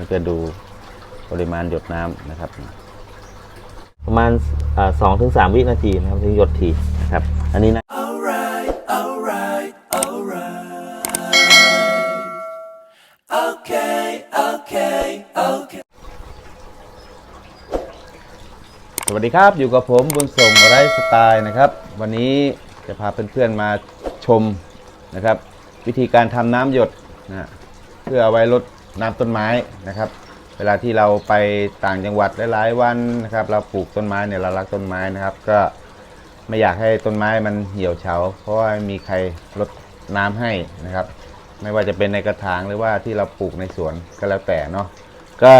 ก็จะดูปริมาณหยดน้ำนะครับ ประมาณสองถึงสามวินาทีนะครับถึงหยดทีนะครับ อันนี้นะ Alright, alright, alright. Okay, okay, okay. สวัสดีครับ อยู่กับผมบุญส่งไร้สไตล์นะครับ วันนี้จะพาเพื่อนๆมาชมนะครับ วิธีการทำน้ำหยดนะเพื่อเอาไว้ลด น้ำต้นไม้นะครับ เวลาที่เราไปต่างจังหวัดหลายๆวันนะครับ เราปลูกต้นไม้เนี่ยเรารักต้นไม้นะครับ ก็ไม่อยากให้ต้นไม้มันเหี่ยวเฉา เพราะว่าม่มีใครลดน้ำให้นะครับ ไม่ว่าจะเป็นในกระถางหรือว่าที่เราปลูกในสวนก็แล้วแต่เนาะก็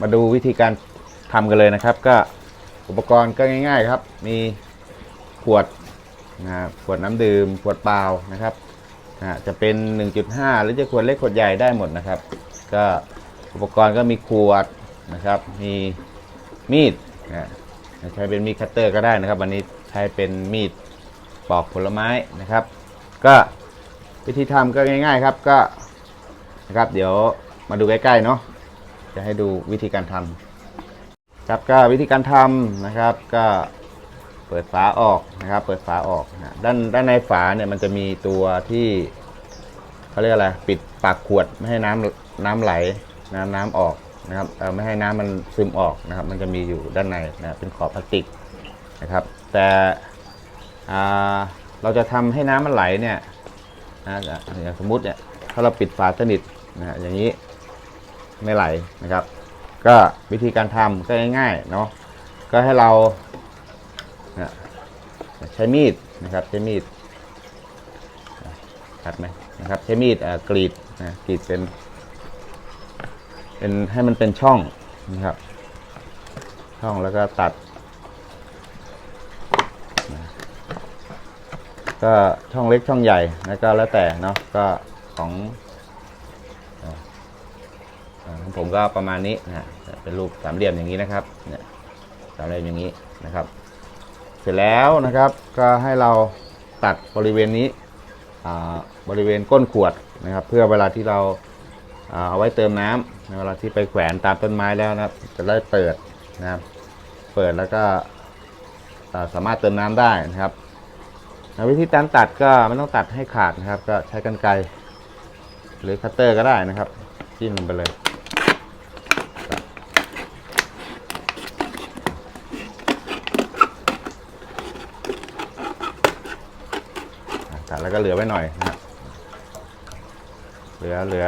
มาดูวิธีการทำกันเลยนะครับ ก็อุปกรณ์ก็ง่าย ๆ ครับ มีขวดนะครับขวดน้ำดื่มขวดเปล่านะครับ นะจะเป็น 1.5 หรือจะขวดเล็กขวดใหญ่ได้หมดนะครับ ก็อุปกรณ์ก็มีขวดนะครับ มีมีดนะใช้เป็นมีดคัตเตอร์ก็ได้นะครับ วันนี้ใช้เป็นมีดปอกผลไม้นะครับ ก็วิธีทำก็ง่าย ๆ ครับก็นะครับ เดี๋ยวมาดูใกล้ๆเนาะจะให้ดูวิธีการทำครับก็วิธีการทำนะครับก็ เปิดฝาออกนะครับ เปิดฝาออกนะด้านด้านในฝาเนี่ยมันจะมีตัวที่เขาเรียกอะไรปิดปากขวดไม่ให้น้ำน้ำไหลน้ำน้ำออกนะครับเอ่ไม่ให้น้ำมันซึมออกนะครับ มันจะมีอยู่ด้านในนะเป็นขอบพลาสติกนะครับ แต่เราจะทำให้น้ำมันไหลเนี่ยนะอย่างสมมติเนี่ยถ้าเราปิดฝาสนิทนะอย่างนี้ไม่ไหลนะครับ ก็วิธีการทำก็ง่ายๆเนาะก็ให้เรา นะใช้มีดนะครับใช้มีดตัดไหมนะครับใช้มีดกรีดนะกรีดเป็นเป็นให้มันเป็นช่องนะครับ ช่องแล้วก็ตัดนะก็ช่องเล็กช่องใหญ่แล้วก็แล้วแต่เนาะก็ของของผมก็ประมาณนี้นะฮะเป็นรูปสามเหลี่ยมอย่างนี้นะครับเนี่ยสามเหลี่ยมอย่างนี้นะครับ เสร็จแล้วนะครับก็ให้เราตัดบริเวณนี้บริเวณก้นขวดนะครับ เพื่อเวลาที่เราเอาไว้เติมน้ำในเวลาที่ไปแขวนตามต้นไม้แล้วนะครับ จะได้เปิดนะครับเปิดแล้วก็สามารถเติมน้ำได้นะครับววิธีการตัดก็ไม่ต้องตัดให้ขาดนะครับ ก็ใช้กรรไกรหรือคัตเตอร์ก็ได้นะครับจิ้มลงไปเลย อะตัด แล้วก็เหลือไว้หน่อยนะเหลือเหลือ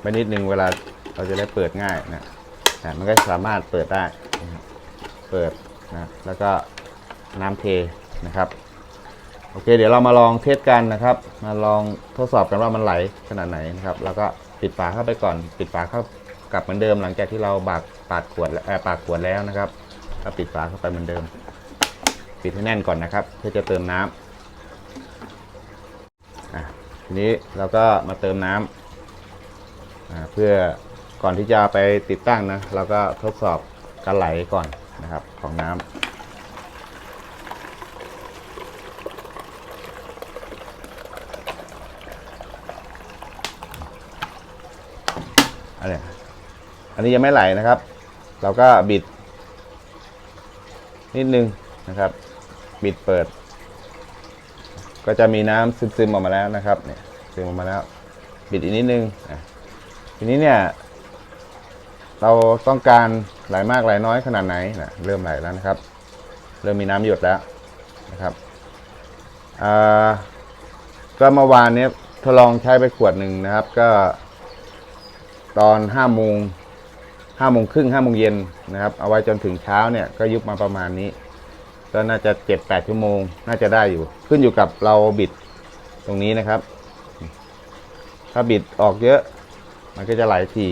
ไว้นิดนึงเวลาเราจะได้เปิดง่ายนะแต่มันก็สามารถเปิดได้นะเปิดนะแล้วก็น้ำเทนะครับโอเค เดี๋ยวเรามาลองเทสกันนะครับ มาลองทดสอบกันว่ามันไหลขนาดไหนนะครับ แล้วก็ปิดฝาเข้าไปก่อน ปิดฝาเข้ากลับเหมือนเดิม หลังจากที่เราบากปาดขวดแล้วเอ่อปากขวดแล้วนะครับก็ปิดฝาเข้าไปเหมือนเดิม ปิดให้แน่นก่อนนะครับ เพื่อจะเติมน้ำอะ ทีนี้เราก็มาเติมน้ำอ่าเพื่อก่อนที่จะไปติดตั้งนะเราก็ทดสอบการไหลก่อนนะครับของน้ำอะไรอันนี้ยังไม่ไหลนะครับ เราก็บิด นิดนึงนะครับ บิดเปิด ก็จะมีน้ำซึมๆออกมาแล้วนะครับเนี่ยซึมออกมาแล้วบิดอีกนิดนึงทีนี้เนี่ย เราต้องการไหลามากไหลน้อยขนาดไหนนะเริ่มไหลแล้วนะครับ เริ่มมีน้ำหยดแล้วนะครับก็เมื่อวานเนี้ยทดลองใช้ไปขวดหนึ่งนะครับ ก็ ตอนห้าโมงห้าโมงครึ่งห้าโมงเย็นนะครับ เอาไว้จนถึงเช้าเนี่ยก็ยุบมาประมาณนี้ ก็น่าจะเจ็ดแปดชั่วโมง น่าจะได้อยู่ ขึ้นอยู่กับเราบิดตรงนี้นะครับ ถ้าบิดออกเยอะ มันก็จะไหลที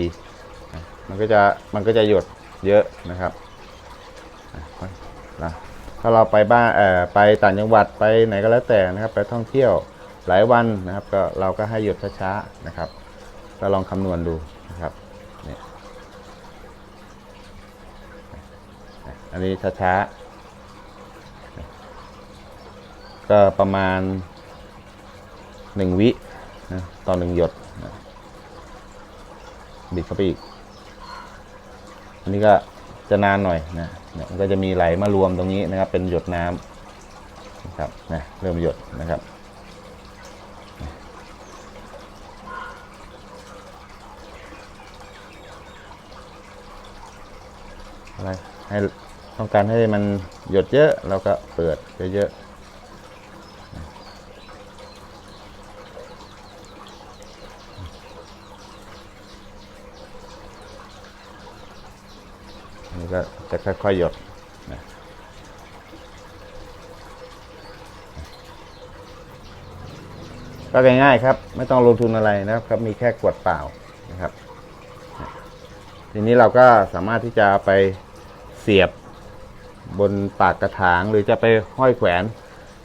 มันก็จะมันก็จะหยดเยอะนะครับนะถ้าเราไปบ้านเอ่อไปต่างจังหวัดไปไหนก็แล้วแต่นะครับ ไปท่องเที่ยวหลายวันนะครับ ก็เราก็ให้หยดช้าๆนะครับ ก็ลองคำนวณดูนะครับนี่อันนี้ช้าๆ ก็ประมาณหนึ่งวินะต่อหนึ่งหยดนะบิดเข้าไปอีก อันนี้ก็จะนานหน่อยนะนี่ยมันก็จะมีไหลมารวมตรงนี้นะครับ เป็นหยดน้ำนะครับนะเริ่มหยดนะครับอะไรให้ต้องการให้มันหยดเยอะเราก็เปิดเยอะๆ นนี้ก็จะค่อยๆหยดนะก็ง่ายๆครับ ไม่ต้องลงทุนอะไรนะครับ มีแค่ขวดเปล่านะครับ ทีนี้เราก็สามารถที่จะไปเสียบบนปากกระถางหรือจะไปห้อยแขวน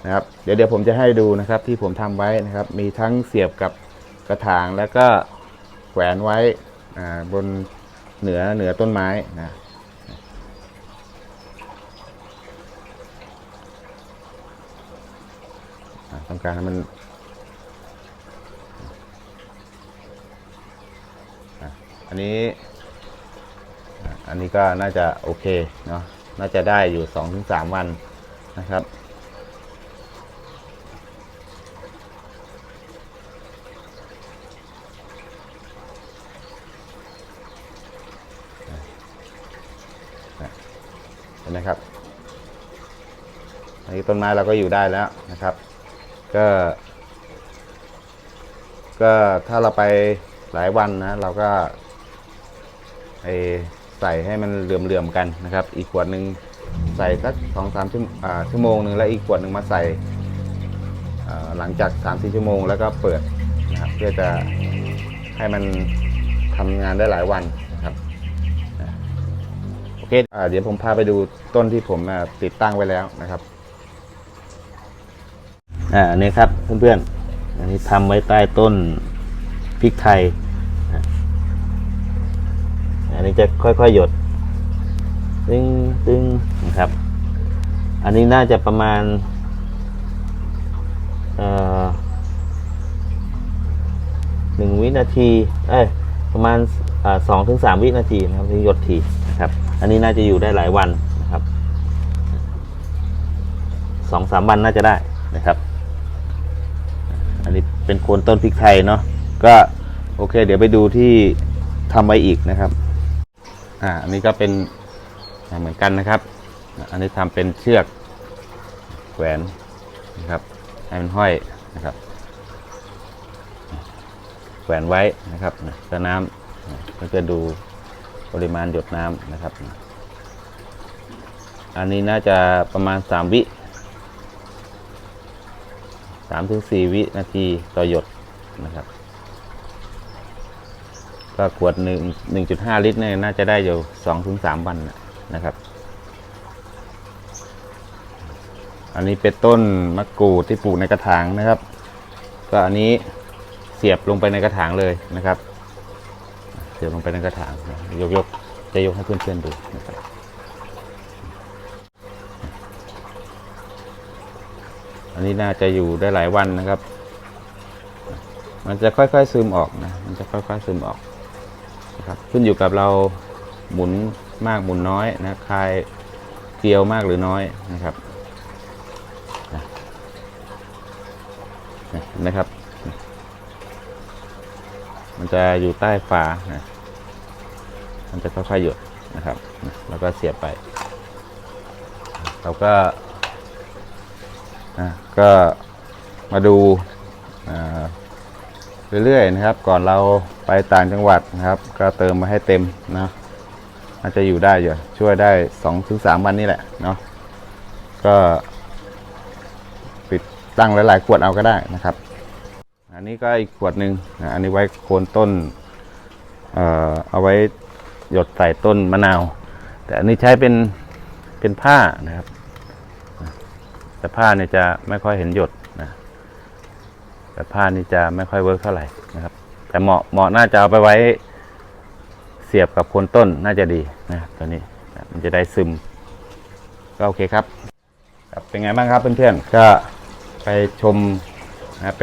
นะครับ เดี๋ยวเดี๋ยวผมจะให้ดูนะครับ ที่ผมทำไว้นะครับ มีทั้งเสียบกับกระถางแล้วก็แขวนไว้บนเหนือเหนือต้นไม้นะอ่า ต้องการให้มันอันนี้ อันนี้ก็น่าจะโอเคเนาะน่าจะได้อยู่2-3วันนะครับเห็นไหมครับอันนี้ต้นไม้เราก็อยู่ได้แล้วนะครับ ก็ ก็ถ้าเราไปหลายวันนะ เราก็ไอใส่ให้มันเหลื่อมๆกันนะครับ อีกขวดหนึ่งใส่สักสองสามชั่วชั่วโมงหนึ่งแล้วอีกขวดหนึ่งมาใส่หลังจาก3ามสี่ชั่วโมงแล้วก็เปิดนะครับเพื่อจะให้มันทำงานได้หลายวันนะครับโอเคอเดี๋ยวผมพาไปดูต้นที่ผมติดตั้งไว้แล้วนะครับ อ่าอันนี้ครับเพื่อนๆอันนี้ทำไว้ใต้ต้นพริกไทยอันนี้จะค่อยๆหยดตึงตึงนะครับ อันนี้น่าจะประมาณเอ่อหนึ่งวินาที เอ้ยประมาณสองถึงสามวินาทีนะครับที่หยดทีนะครับ อันนี้น่าจะอยู่ได้หลายวันนะครับสองสามวันน่าจะได้นะครับ เป็นโคนต้นพริกไทยเนาะก็โอเค เดี๋ยวไปดูที่ทำไว้อีกนะครับอ่าอันนี้ก็เป็นเหมือนกันนะครับ อันนี้ทำเป็นเชือกแขวนนะครับให้มันห้อยนะครับ แขวนไว้นะครับแล้วน้ำก็จะดูปริมาณหยดน้ำนะครับ อันนี้น่าจะประมาณ 3 วิ 3ถึง4วินาทีต่อหยดนะครับ ก็ขวดหนึ่งหนึ่งจุดห้าลิตรเนี่ยน่าจะได้อยู่สองถึงสามวันนะครับ อันนี้เป็นต้นมะกรูดที่ปลูกในกระถางนะครับ ก็อันนี้เสียบลงไปในกระถางเลยนะครับ เสียบลงไปในกระถางยกยกจะยกให้เพื่อนๆดูนะครับ อันนี้น่าจะอยู่ได้หลายวันนะครับ มันจะค่อยๆซึมออกนะ มันจะค่อยๆซึมออกนะครับ ขึ้นอยู่กับเราหมุนมากหมุนน้อยนะคลายเกลียวมากหรือน้อยนะครับนะนะเห็นะครับ มันจะอยู่ใต้ฝานะมันจะค่อยๆหยดนะครับ แล้วก็เสียบไป เราก็ นะก็มาดูเรื่อยๆนะครับ ก่อนเราไปต่างจังหวัดนะครับ ก็เติมมาให้เต็มนะน่าจจะอยู่ได้อยู่ช่วยได้สองถึงสามวันนี่แหละเนาะก็ปิดตั้งหลายๆขวดเอาก็ได้นะครับ อันนี้ก็อีกขวดหนึ่งนะอันนี้ไว้โคนต้นเอ่อเอาไว้หยดใส่ต้นมะนาว แต่อันนี้ใช้เป็นเป็นผ้านะครับ แต่ผ้าเนี่ยจะไม่ค่อยเห็นหยดนะแต่ผ้านี่จะไม่ค่อยเวิร์กเท่าไหร่นะครับ แต่เหมาะเหมาะน่าจะเอาไปไว้เสียบกับโคนต้นน่าจะดีนะตัวนี้นะมันจะได้ซึม ก็โอเคครับครับเป็นไงบ้างครับเพื่อนๆก็ไปชมนะไป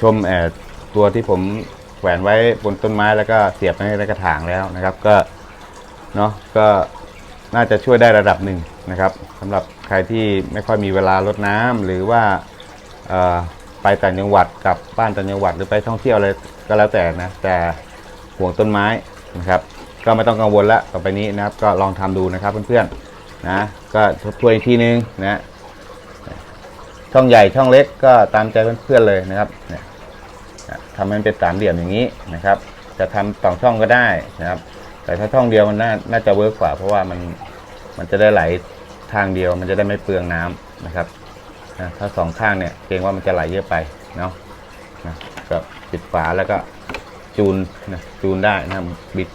ชมแอบตัวที่ผมแขวนไว้บนต้นไม้แล้วก็เสียบไว้ในกระถางแล้วนะครับ ก็เนาะก็น่าจะช่วยได้ระดับหนึ่งนะครับสำหรับ ใครที่ไม่ค่อยมีเวลารดน้ำหรือว่าไปต่างจังหวัดกลับบ้านต่างจังหวัดหรือไปท่องเที่ยวอะไรก็แล้วแต่นะแต่ห่วงต้นไม้นะครับ ก็ไม่ต้องกังวลละต่อไปนี้นะครับ ก็ลองทำดูนะครับเพื่อนๆนะก็ทบทวนอีกทีนึงนะช่องใหญ่ช่องเล็กก็ตามใจเพื่อนๆเลยนะครับเนี่ยทำให้มันเป็นสามเหลี่ยมอย่างนี้นะครับ จะทำสองช่องก็ได้นะครับ แต่ถ้าช่องเดียวมันน่าน่าจะเวิร์กกว่าเพราะว่ามันมันจะได้ไหล ทางเดียวมันจะได้ไม่เปลืองน้ำนะครับนะถ้าสองข้างเนี่ยเกรงว่ามันจะไหลเยอะไปเนาะนะก็ปิดฝาแล้วก็จูนนะจูนได้นะบิด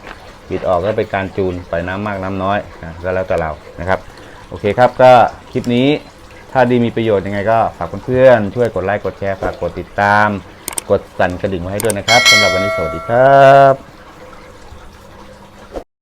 บิดออกก็เป็นการจูนปล่อยน้ำมากน้ำน้อยนะก็แล้วแต่เรานะครับโอเคครับก็คลิปนี้ถ้าดีมีประโยชน์ยังไงก็ฝากเพื่อนๆช่วยกดไลค์กดแชร์ฝากกดติดตาม กดสั่นกระดิ่งไว้ให้ด้วยนะครับสำหรับวันนี้สวัสดีครับ